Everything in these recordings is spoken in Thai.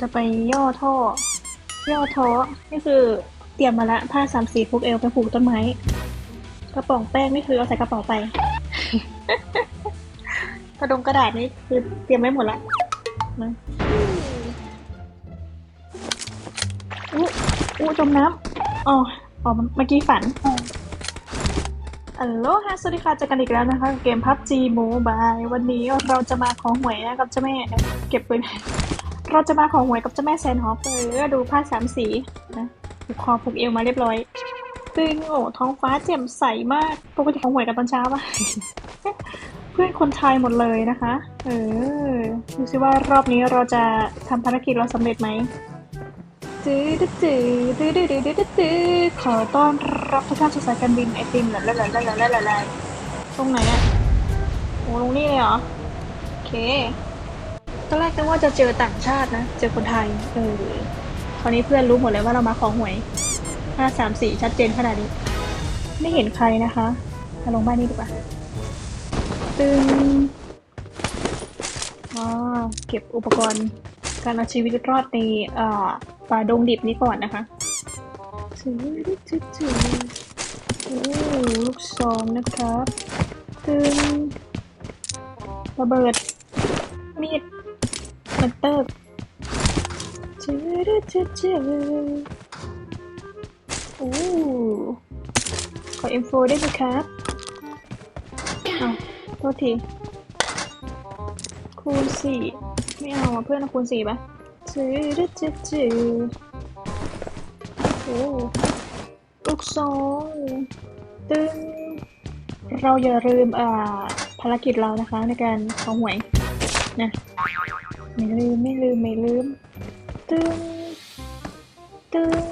จะไปย่อท่อ ย่อท้อนี่คือเตรียมมาละผ้าสามสีผูกเอวไปผูกต้นไม้ กระป๋องแป้งนี่คือเอาใส่กระเป๋าไป กระดงกระดาษนี่คือเตรียมไว้หมดละมาอู้อู้จมน้ำอ๋ออ๋อเมื่อกี้ฝันอัลโหลฮะสวัสดีค่ะเจอกันอีกแล้วนะคะเกมพับจีโมบายวันนี้เราจะมาของหวยนะกับเจ้าแม่เก็บปืน เราจะมาของหวยกับเจ้าแม่แซนฮอปเปอดูผ้าสามสีนะผูกคอผูกเอวมาเรียบร้อยตึงโอ้ท้องฟ้าแจ่มใสมากปกติของหวยกันตอนเช้าปะเพื่อนคนไทยหมดเลยนะคะ เออดูซิว่ารอบนี้เราจะทำภารกิจเราสำเร็จไหมจืดจืดจืดจืดจืดขอต้อนรับทุกท่านสู่สายการบินไอติมหลายหลายหลายหลายหลายตรงไหนอะโอ้ลงนี่เลยเหรอ โอเค ตอนแรกนึกว่าจะเจอต่างชาตินะ เจอคนไทย เออ คราวนี้เพื่อนรู้หมดเลยว่าเรามาของหวยห้าสามสี่ชัดเจนขนาดนี้ ไม่เห็นใครนะคะมาลงบ้านนี้ดีกว่า ตึงอ๋อเก็บอุปกรณ์การเอาชีวิตรอดในอ่าป่าดงดิบนี้ก่อนนะคะจืดจืดจืดโอ้ลูกซองนะครับตึงระเบิดมีด มันเตอร์จืดจืดจืดโอ้ขออินโฟได้ไหมครับอ้าวโทษทีคูณสี่ไม่เอาเพื่อนคูณสี่ปะจืดจืดจืดโอ้ลูกซองตึงเราอย่าลืมอ่าภารกิจเรานะคะในการของหวยนะ ไม่ลืมไม่ลืมไม่ลืมตึ้งตึ้ง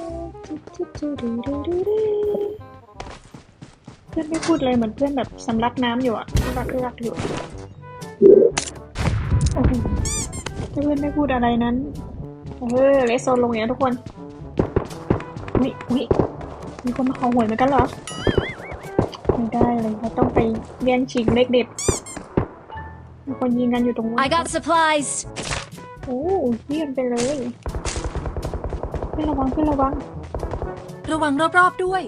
ตึ๊ดตึ๊ดตึ๊ดตึ๊ดตึ๊ดเพื่อนไม่พูดเลยเหมือนเพื่อนแบบสำลักน้ำอยู่อะสำลักเลือดอยู่โอ้โหถ้าเพื่อนไม่พูดอะไรนั้นเออเลสโซนลงเงนี้ยทุกคนวิวิมีคนมาขอหวยเหมือนกันเหรอไม่ได้เลยเราต้องไปเลี้ยงชิงเล็กเด็ดมีคนยิงกันอยู่ตรงนู้น I got supplies โอ้เยี่ยมไปเลยเพื่อนระวังเพื่อนระวังระวังรอบๆด้วย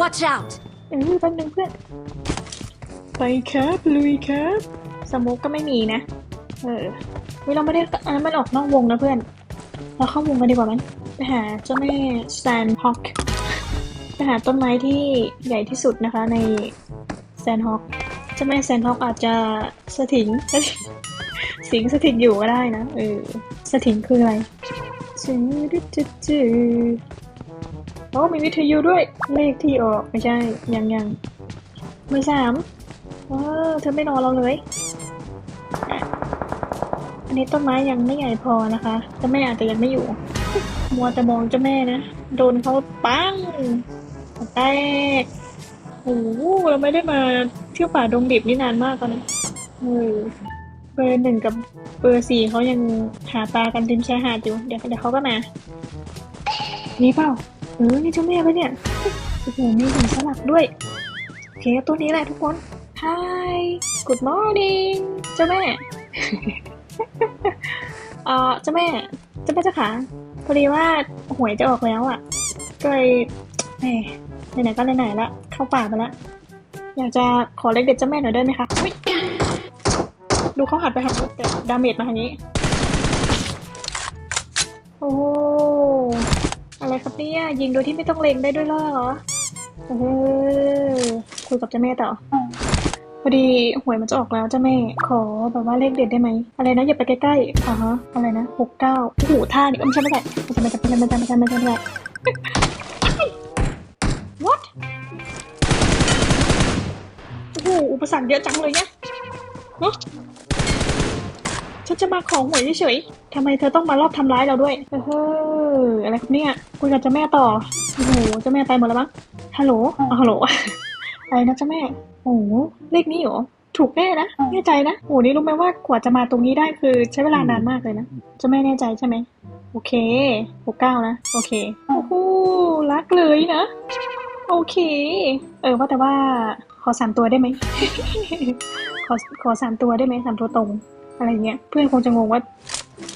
Watch out. เออแป๊บนึงเพื่อน ไปครับลุยครับสโมุกก็ไม่มีนะเออเวลาไม่ได้อันนั้นมันออกนอกวงนะเพื่อน เราเข้าวงกันดีกว่าไหมไปหาเจ้าแม่แซนฮอกไปหาต้นไม้ที่ใหญ่ที่สุดนะคะในแซนฮอกเจ้าแม่แซนฮอกอาจจะสถิง สิงสถิตอยู่ก็ได้นะ เออ สถิงคืออะไรจืดจืดจืดโอ้มีวิทยุด้วย เลขที่ออกไม่ใช่ ยังยังเบอร์สามเออเธอไม่นอนเราเลย อันนี้ต้นไม้ยังไม่ใหญ่พอนะคะเจ้าแม่อาจจะยังไม่อยู่ มัวแต่มองเจ้าแม่นะ โดนเขาปังแตกโอ้โหเราไม่ได้มาเที่ยวป่าดงดิบนี่นานมากแล้วนะเออ เบอร์หนึ่งกับเบอร์สี่เขายังหาปลากันริมชายหาดอยู่ เดี๋ยวเดี๋ยวเขาก็มา นี่เปล่า เออ นี่เจ้าแม่ปะเนี่ย โอ้โห มีหินสลักด้วยโอเคตัวนี้แหละทุกคน Hi Good morning เจ้าแม่ เออเจ้าแม่ เจ้าแม่เจ้าขา พอดีว่าหวยจะออกแล้วอะ ก็เลยแหมไหนๆก็ไหนๆละ เข้าป่าไปละ อยากจะขอเลขเด็ดเจ้าแม่หน่อยได้ไหมคะ ดูเขาหัดไปทางนู้นแต่ดาเมจมาทางนี้ โอ้โหอะไรครับเนี่ยยิงโดยที่ไม่ต้องเล็งได้ด้วยเหรอเออคุยกับเจ้าแม่ต่อพอดีหวยมันจะออกแล้วเจ้าแม่ ขอแบบว่าเลขเด็ดได้ไหมอะไรนะอย่าไปใกล้ๆอ่าฮะอะไรนะหกเก้าโอ้โหท่านี่ไม่ใช่ไม่ใช่ไม่ใช่ไม่ใช่ไม่ใช่ไม่ใช่ไม่ใช่ไม่ใช่ไม่ใช่ what โอ้โหอุปสรรคเยอะจังเลยเนี่ยฮะ ฉันจะมาของหวยเฉยๆทำไมเธอต้องมารอบทำร้ายเราด้วย เอออะไรครับเนี่ย คุยกับเจ้าแม่ต่อ โอ้โห เจ้าแม่ไปหมดแล้วมั้ง ฮัลโหลฮัลโหล อะไรนะเจ้าแม่ โอ้โห เลขนี้เหรอ ถูกแน่นะ แน่ใจนะ โอ้โห นี่รู้ไหมว่ากว่าจะมาตรงนี้ได้คือใช้เวลานานมากเลยนะ เจ้าแม่แน่ใจใช่ไหม โอเคหกเก้านะ โอเค โอ้โห รักเลยนะ โอเค เออว่าแต่ว่าขอสามตัวได้ไหม ขอขอสามตัวได้ไหมสามตัวตรง อะไรเงี้ย เพื่อนคงจะงงว่า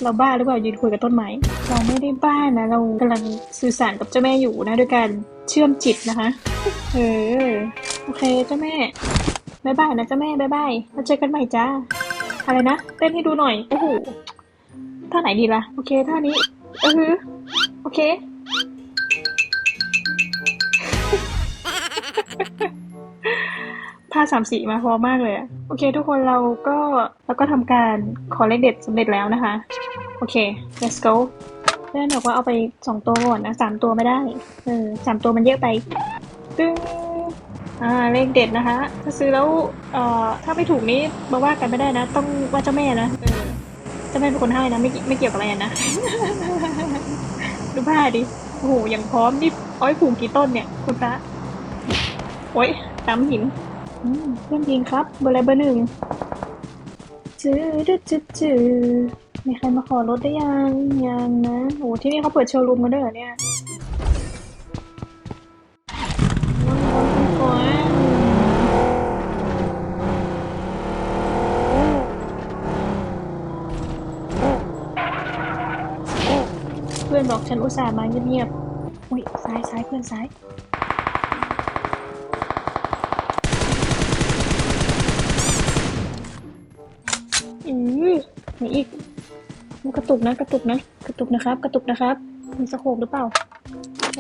เราบ้าหรือเปล่ายืนคุยกับต้นไม้เราไม่ได้บ้านะ เรากำลังสื่อสารกับเจ้าแม่อยู่นะด้วยการเชื่อมจิตนะคะ เออ โอเคเจ้าแม่บายบายนะเจ้าแม่บายบายเราเจอกันใหม่จ้า อะไรนะเต้นให้ดูหน่อย โอ้โหท่าไหนดีล่ะ โอเคท่านี้เออโอเค ผ้าสามสีมาพอมากเลยโอเค ทุกคนเราก็เราก็ทำการขอเลขเด็ดสำเร็จแล้วนะคะ โอเค let's go เพื่อนบอกว่าเอาไปสองตัวก่อนนะสามตัวไม่ได้ เออสามตัวมันเยอะไป ตึ้งอ่าเลขเด็ดนะคะ ถ้าซื้อแล้วเอ่อถ้าไม่ถูกนี้มาว่ากันไม่ได้นะ ต้องว่าเจ้าแม่นะเออเจ้าแม่เป็นคนให้นะไม่ไม่เกี่ยวกับอะไรนะ ดูผ้าดิโอ้โหอย่างพร้อมนี่อาไว้ผูกกี่ต้นเนี่ย คุณพระโอ๊ยตามหิน เพื่อนยิงครับ เบอร์อะไรเบอร์หนึ่งจืดจืดจืดจืดมีใครมาขอรถได้ยังยังนะโอ้ที่นี่เขาเปิดโชว์รูมกันด้วยเหรอเนี่ยเพื่อนบอกฉันอุตส่าห์มาเงียบๆอุ้ยซ้ายซ้ายเพื่อนซ้าย อือไหน อีกมันกระตุกนะกระตุกนะกระตุกนะครับ กระตุกนะครับ มีสโคปหรือเปล่า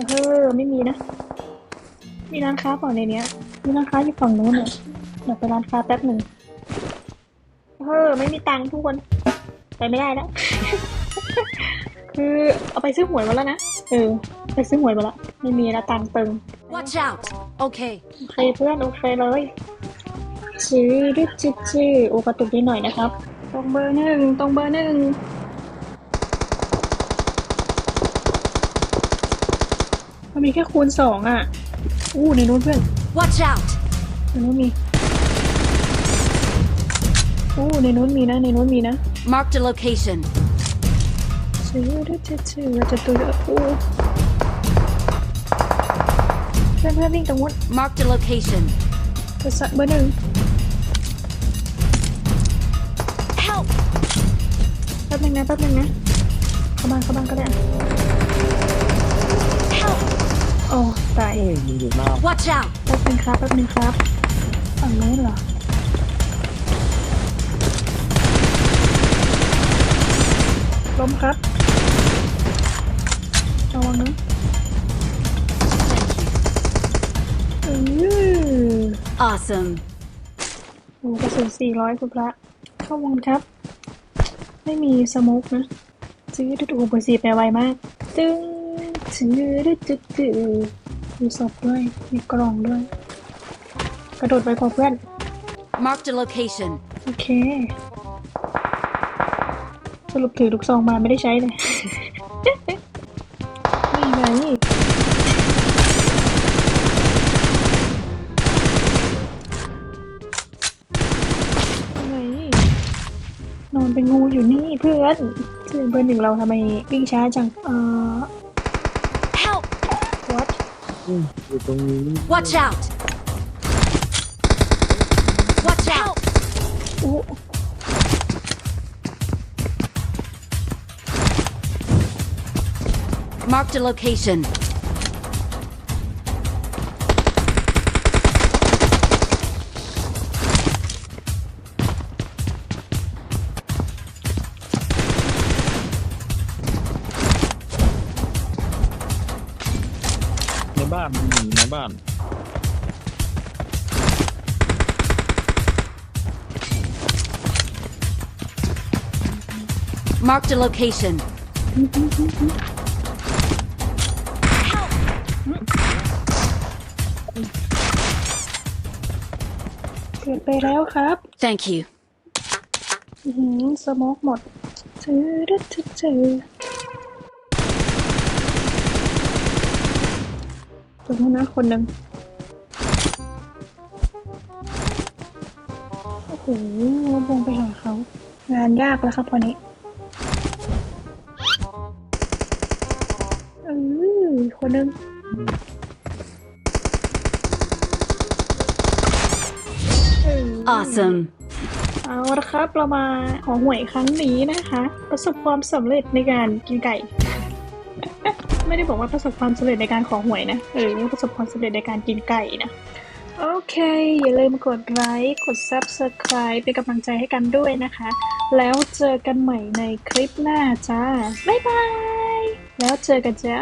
เออไม่มีนะ มีร้านค้าเปล่าในเนี้ย มีร้านค้าอยู่ฝั่งนู้นเนี่ยเดี๋ยวไปร้านค้าแป๊บหนึ่งเออไม่มีตังค์ทุกคนไปไม่ได้แล้วคือเอาไปซื้อหวยมาแล้วนะเออไปซื้อหวยมาแล้วไม่มีแล้วตังค์เติง Watch out. Okay. โอเคเพื่อนโอเคเลยชื่อดึดชื่อชื่อโอกระตุกนิดหน่อยนะครับ ตรงเบอร์หนึ่งตรงเบอร์หนึ่งมันมีแค่คูณสองอะ อู้ในนู้นเพื่อน Watch out. ในนู้นมี อู้ในนู้นมีนะ ในนู้นมีนะ Marked a location. ชื่อดึดชื่อชื่อเราจะตัวเยอะอู้เพื่อนเพื่อนวิ่งตรงนู้น Marked a location. เบอร์สเบอร์หนึ่ง ป๊บนึงนะแป๊บนึงนะเข้าบ้านเข้าบ้านก็ได้อะ Help. โอ้ตายเอ้ยมันอยู่หน้า Watch out. แป๊บนึงครับแป๊บนึงครับฝั่งนู้นเหรอล้มครับระวังนะเออ Awesome. โอ้กระสุนสี่ร้อยคุณพระเข้าวงครับ ไม่มีสโมกนะซื้อดูดูเบอร์สี่แปไวมากตึ้งซื้อดูดูดูมีศพด้วย มีกล่องด้วย กระโดดไปกว่าเพื่อน Marked a location. โอเค สรุปถือลูกซองมาไม่ได้ใช้เลย นี่ไง อนเป็นงูอยู่นี่เพื่อนซึ่งเบอร์หนึ่งเราทำไมวิ่งช้าจังเอ่อ Help. what อืมอยู่ตรงนี้ Watch out. Watch out. อู้ Marked a location. บ้านมันอยู่ในบ้าน Marked a location. เกิดไปแล้วครับ Thank you. อือหือสโมกหมดซื้อดึดซื้อ ซื้อตรงนู้นนะคนหนึ่งโอ้โหวงไปหาเขา งานยากแล้วครับวันนี้เออคนหนึ่งเออ Awesome. เอาละครับเรามาขอหวยครั้งนี้นะคะ ประสบความสำเร็จในการกินไก่ ไม่ได้บอกว่าประสบความสำเร็จในการขอหวยนะเออประสบความสำเร็จในการกินไก่นะโอเค อย่าลืมกดไลค์กด Subscribe เป็นกำลังใจให้กันด้วยนะคะ แล้วเจอกันใหม่ในคลิปหน้าจ้า บ๊ายบาย แล้วเจอกันจ้า